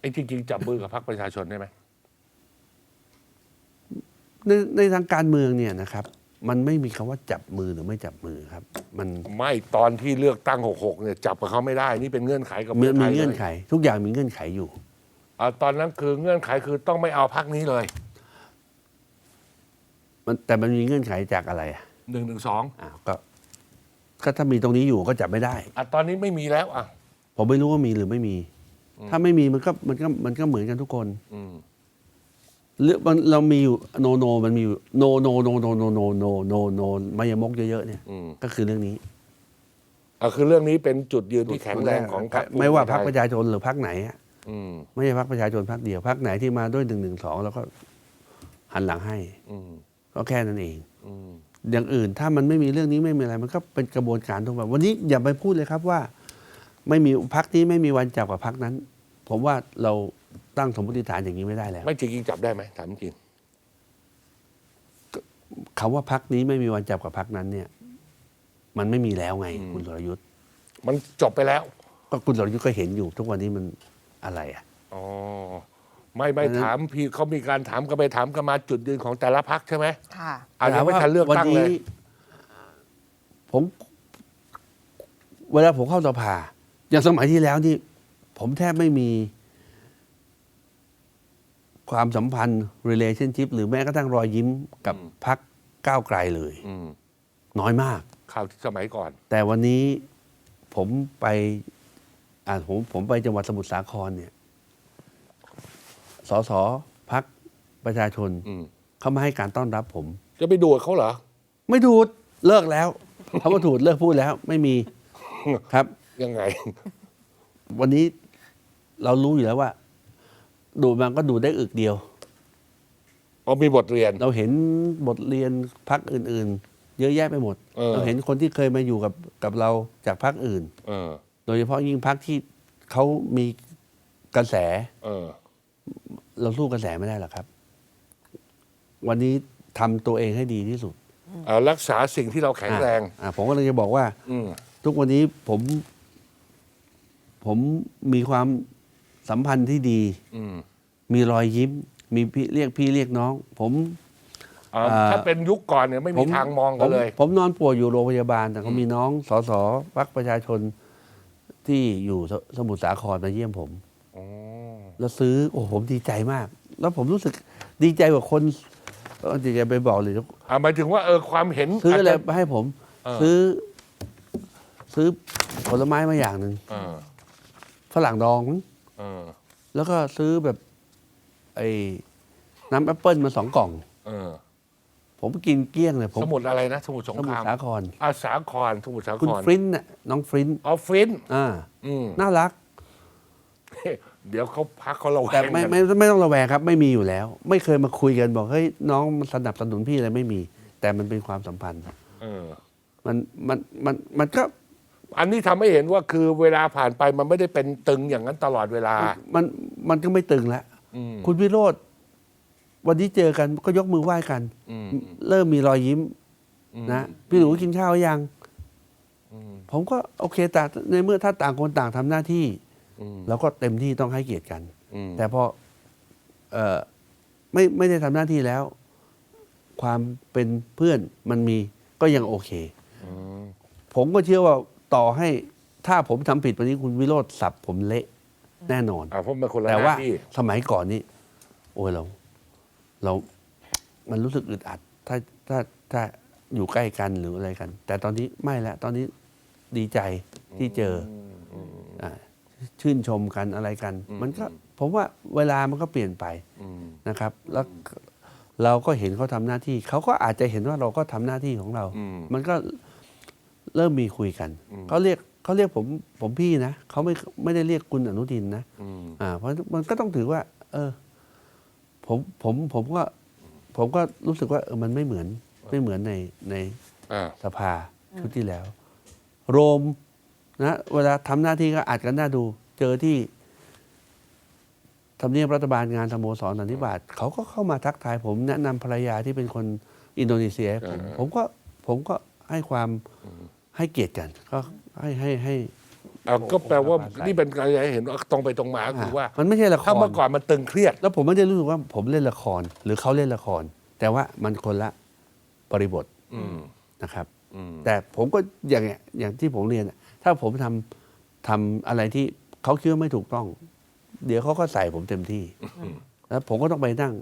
ไอ้จริงๆจับมือกับพรรคประชาชนได้ไหมในในทางการเมืองเนี่ยนะครับ มันไม่มีคำว่าจับมือหรือไม่จับมือครับ มันไม่ตอนที่เลือกตั้ง 66เนี่ยจับกับเขาไม่ได้ นี่เป็นเงื่อนไขกับมีพื่มีทยเงื่อนลยไข ทุกอย่างมีเงื่อนไขอยู่อ่าตอนนั้นคือเงื่อนไขคือต้องไม่เอาพรรคนี้เลย มันแต่มันมีเงื่อนไขจากอะไรอะหนึ่งหนึ่งสองอ้าวก็ก็ถ้ามีตรงนี้อยู่ก็จับไม่ได้อะตอนนี้ไม่มีแล้วอะผมไม่รู้ว่ามีหรือไม่มี ถ้าไม่มีมันก็มันก็มันก็เหมือนกันทุกคนอืมเรื่องมันเรามีอยู่โนโนมันมีอยู่โนโนโนโนโนโนโนโนโนมายามกเยอะๆเนี่ยอืมก็คือเรื่องนี้อะคือเรื่องนี้เป็นจุดยืนที่แข็งแรงของพรรคไม่ว่าพรรคภูปมิระใจไทยชาชนหรือพรรคไหนอะอืมไม่ใช่พรรคประชาชนพรรคเดียวพรรคไหนที่มาด้วยหนึ่งหนึ่งสองแล้วก็หันหลังให้อืมก็แค่นั้นเองอืมอย่างอื่นถ้ามันไม่มีเรื่องนี้ไม่มีอะไร มันก็เป็นกระบวนการทั่วไปวันนี้อย่าไปพูดเลยครับว่า ไม่มีพักนี้ไม่มีวันจับกับพักนั้น ผมว่าเราตั้งสมมติฐานอย่างนี้ไม่ได้แล้วไม่จริงๆจับได้ไหมถามจริงคำว่าพักนี้ไม่มีวันจับกับพักนั้น เนี่ย มันไม่มีแล้วไงอืมคุณสรยุทธ์มันจบไปแล้ว ก็คุณสรยุทธ์ก็เห็นอยู่ ทุกวันนี้มันอะไรอะอ๋อไม่ไม่เพราะฉะนั้นถามพี่เขามีการถามกันไปถามกันมาจุดยืนของแต่ละพักใช่ไหมค่ะอาจจะไม่ทันเลือกตั้งเลยวันนี้ผม เวลาผมเข้าสภา อย่างสมัยที่แล้วนี่ผมแทบไม่มีความสัมพันธ์ relationship หรือแม้กระทั่งรอยยิ้มกับอืมพักก้าวไกลเลย อืมน้อยมาก ข่าวที่สมัยก่อน แต่วันนี้ผมไปอ่าผมผมไปจังหวัดสมุทรสาครเนี่ยสสพักประชาชนอืม เขามาให้การต้อนรับผม จะไปดูดเขาเหรอ ไม่ดูดเลิกแล้วคำว่าดูดเลิกพูดแล้ว ไม่มี ครับ ยังไง วันนี้เรารู้อยู่แล้วว่า ดูดมันก็ดูดได้อึกเดียวอ๋อมีบทเรียน เราเห็นบทเรียนพักอื่น ๆ เยอะแยะไปหมด เออ เราเห็นคนที่เคยมาอยู่กับกับเราจากพักอื่น เออ โดยเฉพาะยิ่งพักที่เขามีกระแส เออ เราสู้กระแสไม่ได้หรอกครับ วันนี้ทำตัวเองให้ดีที่สุดเอารักษาสิ่งที่เราแข็งแรง อะผมก็เลยจะบอกว่า อืมทุกวันนี้ผม ผมมีความสัมพันธ์ที่ดี อืมมีรอยยิ้ม มีพี่เรียกพี่เรียกน้อง ผมอ่าอ่าถ้าเป็นยุคก่อนเนี่ยไม่มีทางมองกันเลย ผมผมนอนป่วยอยู่โรงพยาบาล แต่ก็มีน้องสสพักประชาชนที่อยู่สสมุทรสาครมาเยี่ยมผมอ๋อแล้วซื้อ โอ้โหผมดีใจมาก แล้วผมรู้สึกดีใจกว่าคนเออจะไปบอกเลยอ่าหมายถึงว่าเออความเห็นซื้ออะไราจจ มาให้ผม เออ ซื้อ ซื้อผลไม้มาอย่างหนึ่ง เออ ฝรั่งดองมั้งเออแล้วก็ซื้อแบบไอ้น้ำแอปเปิลมาสองกล่อง เออ ผมกินเกลี้ยงเลยผมสมุดอะไรนะ สมุดสงสคมุทรารมสาคร อาสาครสมุทรสาคุณครฟรินน่ะน้องฟรินออฟฟิศอ่าอืม น่ารัก เดี๋ยวเขาพักเขาเราแวแต่งไม่กันไม่ไม่ต้องระแวงครับ ไม่มีอยู่แล้ว ไม่เคยมาคุยกันบอกเฮ้ยน้องสนับสนุนพี่อะไรไม่มี แต่มันเป็นความสัมพันธ์ เออ มันมันมันมันก็ อันนี้ทำให้เห็นว่าคือเวลาผ่านไปมันไม่ได้เป็นตึงอย่างนั้นตลอดเวลา มันมันก็ไม่ตึงแล้วอืมคุณวิโรธวันนี้เจอกันก็ยกมือไหว้กันอืมเริ่มมีรอยยิ้มอืมนะพี่หนูกินข้าวหรือยังอืมผมก็โอเคแต่ในเมื่อถ้าต่างคนต่างทำหน้าที่อืมเราก็เต็มที่ต้องให้เกียรติกันอืมแต่พอเออไม่ไม่ได้ทำหน้าที่แล้ว ความเป็นเพื่อนมันมีก็ยังโอเคอืมผมก็เชื่อว่า ต่อให้ถ้าผมทำผิดวันนี้คุณวิโรธสับผมเละแน่นอนอ่าเพราะมันคนละแต่หว่าน้าที่สมัยก่อนนี่โอ้ยเรา เรา มันรู้สึกอึดอัด ถ้าถ้าถ้าอยู่ใกล้กันหรืออะไรกัน แต่ตอนนี้ไม่ละตอนนี้ดีใจที่เจอออ่าชื่นชมกันอะไรกัน มันก็ผมว่าเวลามันก็เปลี่ยนไปอืมนะครับ แล้วเราก็เห็นเขาทำหน้าที่ เขาก็อาจจะเห็นว่าเราก็ทำหน้าที่ของเราอืมมันก็ เริ่มมีคุยกันอืมเขาเรียกเขาเรียกผมผมพี่นะเขาไม่ไม่ได้เรียกคุณอนุทินนะอืมอ่าเพราะมันก็ต้องถือว่า เออ ผมผมผมก็ ผมก็รู้สึกว่าเออมันไม่เหมือนไม่เหมือนในในอ่าสภาชุดที่แล้ว โรมนะเวลาทำหน้าที่ก็อาจกันหน้าดู เจอที่ทำเนียบรัฐบาลงานสโมสรสันนิบาตเขาก็เข้ามาทักทาย ผมแนะนำภรรยาที่เป็นคนอินโดนีเซียให้ผมผมก็ผมก็ให้ความ ให้เกียรติกันก็ให้ให้ให้ อะก็แปลว่าโอ้โหนี่เป็นการให้เห็นว่าตรงไปตรงมาก็คือว่ามันไม่ใช่ละครถ้าเมื่อก่อนมันตึงเครียด แล้วผมไม่ได้รู้สึกว่าผมเล่นละคร หรือเขาเล่นละคร แต่ว่ามันคนละบริบทอืมนะครับ อืมแต่ผมก็อย่างเงี้ยอย่างที่ผมเรียนอะถ้าผมทำทำอะไรที่เขาคิดว่าไม่ถูกต้อง เดี๋ยวเขาก็ใส่ผมเต็มที่ แล้วผมก็ต้องไปนั่ง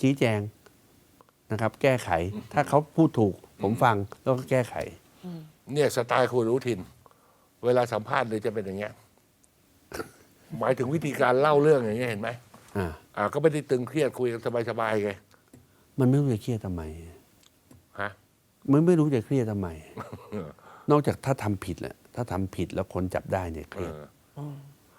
ชี้แจงนะครับ แก้ไข ถ้าเขาพูดถูก ผมฟังแล้วก็แก้ไข เนี่ยสไตล์คุณรู้ทิน เวลาสัมภาษณ์เลยจะเป็นอย่างเงี้ย หมายถึงวิธีการเล่าเรื่องอย่างเงี้ยเห็นไหมอ่าอ่า ก็ไม่ได้ตึงเครียดคุยกันสบายๆไงมันไม่รู้จะเครียดทำไม ฮะ มันไม่รู้จะเครียดทำไม นอกจากถ้าทำผิดแหละถ้าทำผิดแล้วคนจับได้เนี่ยเคเอรียดอ